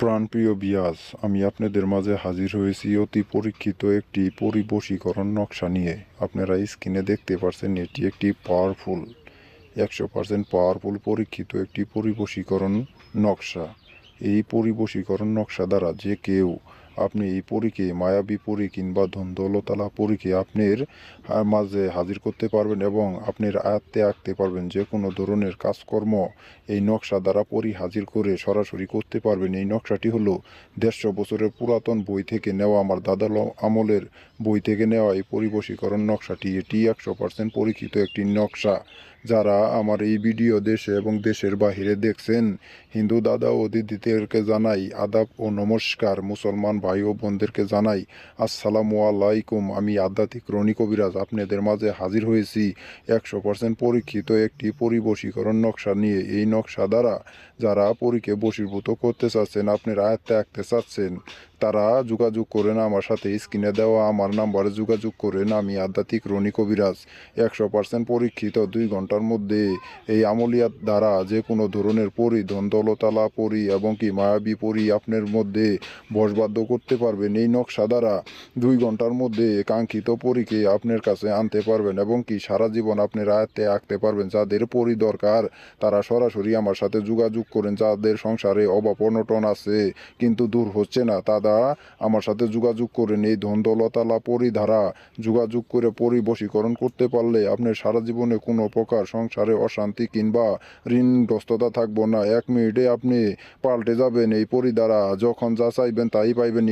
প্রাণপ্রিয় বিয়াস আমি আপনাদের মাঝে হাজির হয়েছি অতি পরীক্ষিত একটি পরিবশীকরণ নকশা নিয়ে। আপনারা স্ক্রিনে দেখতে পাচ্ছেন এটি একটি পাওয়ারফুল একশো পার্সেন্ট পাওয়ারফুল পরীক্ষিত একটি পরিবশীকরণ নকশা। এই পরিবশীকরণ নকশা দ্বারা যে কেউ আপনি এই পরীকে, মায়াবী পরী কিংবা ধন্দলতালা পরীকে আপনার মাঝে হাজির করতে পারবেন এবং আপনার আয়ত্তে আঁকতে পারবেন। যে কোনো ধরনের কাজকর্ম এই নকশা দ্বারা পরী হাজির করে সরাসরি করতে পারবেন। এই নকশাটি হলো দেড়শো বছরের পুরাতন বই থেকে নেওয়া, আমার দাদা ল- আমলের বই থেকে নেওয়া এই পরিবশীকরণ নকশাটি। এটি একশো পার্সেন্ট পরীক্ষিত একটি নকশা। যারা আমার এই ভিডিও দেশে এবং দেশের বাহিরে দেখছেন, হিন্দু দাদা ও দিদিদেরকে জানাই আদাব ও নমস্কার। মুসলমান ভাই ও বোনদেরকে জানাই, আসসালামু আলাইকুম, আমি আধ্যাত্মিক রনি কবিরাজ। আপনাদের মাঝে হাজির হয়েছি। একশো পার্সেন্ট পরীক্ষিত একটি পরিবশীকরণ নকশা নিয়ে। এই নকশা দ্বারা যারা পরীকে বশীভূত করতে চাচ্ছেন, আপনার আয়ত্তে আঁকতে চাচ্ছেন। তারা যোগাযোগ করেন আমার সাথে স্ক্রিনে দেওয়া, আমার নাম্বারে যোগাযোগ করেন আমি আধ্যাত্মিক রনি কবিরাজ, একশো পার্সেন্ট পরীক্ষিত দুই ঘণ্টার মধ্যে। এই আমলিয়াত দ্বারা যে কোনো ধরনের পরি, ধন্দলতালা পরি এবং কি মায়াবী পরি আপনার মধ্যে বশবাদ্য করতে পারবেন। এই নকশা দ্বারা দুই ঘণ্টার মধ্যে কাঙ্ক্ষিত পরীকে আপনার কাছে আনতে পারবেন এবং কি সারা জীবন আপনার আয়ত্তে আঁকতে পারবেন। যাদের পরি দরকার, তারা সরাসরি আমার সাথে যোগাযোগ করেন। যাদের সংসারে অনটন আছে, কিন্তু দূর হচ্ছে না তারা আমার সাথে যোগাযোগ করেন এই ধন্দলতালা পরিধারা, যোগাযোগ করে পরিবশীকরণ করতে পারলে আপনার সারা জীবনে কোনো প্রকার সংসারে অশান্তি কিংবা ঋণগ্রস্ততা থাকব না। এক মিনিটে আপনি পাল্টে যাবেন এই পরিধারা, যখন যা চাইবেন তাই পাইবেন